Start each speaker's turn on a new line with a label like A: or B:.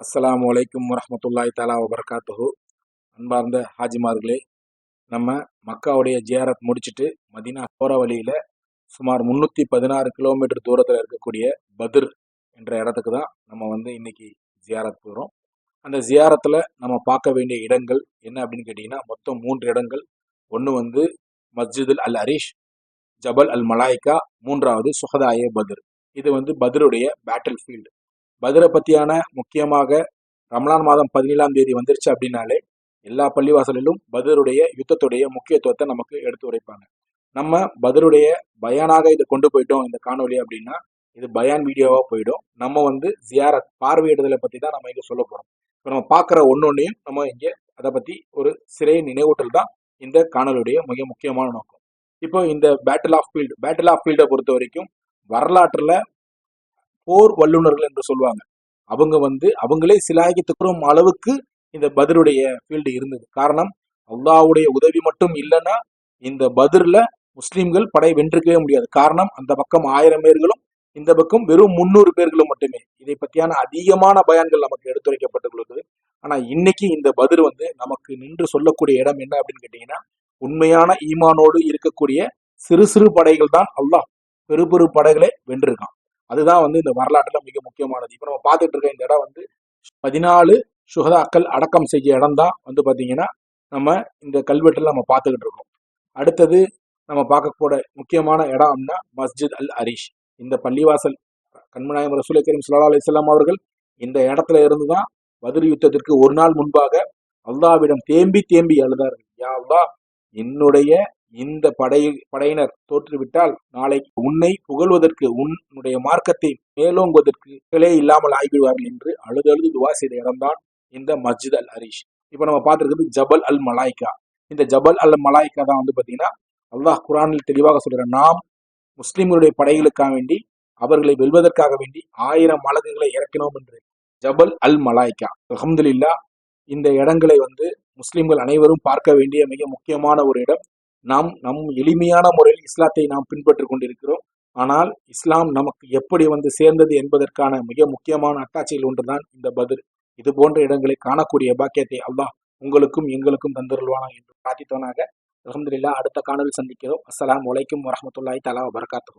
A: அஸ்லாம் வலைக்கம் வரமத்துல்லாய் தாலா வபர்காத்துஹு. அன்பார்ந்த ஹாஜிமார்களே நம்ம மக்காவுடைய ஜியாரத் முடிச்சிட்டு மதீனா போகிற வழியில் சுமார் முந்நூற்றி பதினாறு கிலோமீட்டர் தூரத்தில் இருக்கக்கூடிய பத்ர் என்ற இடத்துக்கு தான் நம்ம வந்து இன்னைக்கு ஜியாரத் போகிறோம் அந்த ஜியாரத்தில் நம்ம பார்க்க வேண்டிய இடங்கள் என்ன அப்படின்னு கேட்டிங்கன்னா மொத்தம் மூன்று இடங்கள். ஒன்று வந்து மஸ்ஜிதுல் அல் அரிஷ் ஜபல் அல் மலாய்கா மூன்றாவது சுகதாய பத்ர். இது வந்து பத்ருடைய பேட்டில் ஃபீல்டு பத்ரை பற்றியான முக்கியமாக ரமலான் மாதம் பதினேழாம் தேதி வந்துருச்சு அப்படின்னாலே எல்லா பள்ளிவாசலிலும் பதருடைய யுத்தத்துடைய முக்கியத்துவத்தை நமக்கு எடுத்து உரைப்பாங்க. நம்ம பதருடைய பயானாக இதை கொண்டு போயிட்டோம் இந்த காணொலி அப்படின்னா இது பயான் வீடியோவாக போயிடும். நம்ம வந்து ஜியாரத் பார்வையிடுதலை பற்றி தான் நம்ம இங்கே சொல்ல போகிறோம் இப்போ நம்ம பார்க்குற ஒன்னொன்னையும் நம்ம இங்கே அதை பற்றி ஒரு சிறை நினைவூட்டல் தான் இந்த காணொலியுடைய மிக முக்கியமான நோக்கம். இப்போ இந்த battle of field battle of ஃபீல்டை பொறுத்த வரைக்கும் வரலாற்றில் போர் வல்லுநர்கள் என்று சொல்லுவாங்க. அவங்க வந்து அவங்களே சிலாகித்துக்கும் அளவுக்கு இந்த பதிலுடைய ஃபீல்டு இருந்தது. காரணம் அல்லாவுடைய உதவி மட்டும் இல்லைன்னா இந்த பதிரில் முஸ்லீம்கள் படை வென்றிருக்கவே முடியாது. காரணம் அந்த பக்கம் ஆயிரம் பேர்களும் இந்த பக்கம் வெறும் முந்நூறு பேர்களும் மட்டுமே. இதை பற்றியான அதிகமான பயான்கள் நமக்கு எடுத்துரைக்கப்பட்டுள்ளது. ஆனால் இன்னைக்கு இந்த பதிர் வந்து நமக்கு நின்று சொல்லக்கூடிய இடம் என்ன அப்படின்னு கேட்டீங்கன்னா உண்மையான ஈமானோடு இருக்கக்கூடிய சிறு சிறு படைகள் தான் அல்லாஹ். பெரு பெரு படைகளை வென்றிருக்கான். அதுதான் வந்து இந்த வரலாற்றுல மிக முக்கியமானது. இப்போ நம்ம பார்த்துட்டு இருக்க இந்த இடம் வந்து பதினாலு சுகதாக்கள் அடக்கம் செய்ய இடம் தான் வந்து பார்த்தீங்கன்னா நம்ம இந்த கல்வெட்டில் நம்ம பார்த்துக்கிட்டு இருக்கோம். அடுத்தது நம்ம பார்க்கக்கூட முக்கியமான இடம் அப்படின்னா மஸ்ஜித் அல் அரிஷ். இந்த பள்ளிவாசல் கண்மநாயம் ரசூலை கரீம் சுல்லா அலிஸ்லாம் அவர்கள் இந்த இடத்துல இருந்து தான் பதில் யுத்தத்திற்கு ஒரு நாள் முன்பாக அல்லாவிடம் தேம்பி தேம்பி அழுதார்கள். யா அல்லா என்னுடைய இந்த படை படையினர் தோற்றுவிட்டால் நாளை உன்னை புகழ்வதற்கு உன்னுடைய மார்க்கத்தை மேலோங்குவதற்கு கிளே இல்லாமல் ஆகிவிடுவார்கள் என்று அழுதழுது துவா செய்த இடம்தான் இந்த மஸ்ஜித் அல் ஹரீஷ். இப்போ நம்ம பார்த்துருக்கிறது ஜபல் அல் மலாய்கா இந்த ஜபல் அல் மலாய்கா தான் வந்து பார்த்தீங்கன்னா அல்லாஹ் குரானில் தெளிவாக சொல்கிற நாம் முஸ்லிம்களுடைய படைகளுக்காக வேண்டி அவர்களை வெல்வதற்காக வேண்டி ஆயிரம் மலகுகளை இறக்கினோம் என்று. ஜபல் அல் மலாய்கா அஹமதுல்லா இந்த இடங்களை வந்து முஸ்லிம்கள் அனைவரும் பார்க்க வேண்டிய மிக முக்கியமான ஒரு இடம். நாம் நம் எளிமையான முறையில் இஸ்லாத்தை நாம் பின்பற்றி கொண்டிருக்கிறோம். ஆனால் இஸ்லாம் நமக்கு எப்படி வந்து சேர்ந்தது என்பதற்கான மிக முக்கியமான அட்டாட்சியில் ஒன்றுதான் இந்த பதில். இது போன்ற இடங்களை காணக்கூடிய பாக்கியத்தை அல்லாஹ் உங்களுக்கும் எங்களுக்கும் தந்திருவானா என்று பிரார்த்தித்தவனாக. அலமதுல்லா அடுத்த காணொலி சந்திக்கிறோம். அஸ்லாம் வலைக்கும் வரமத்துல்லாய் தலா வரகாத்து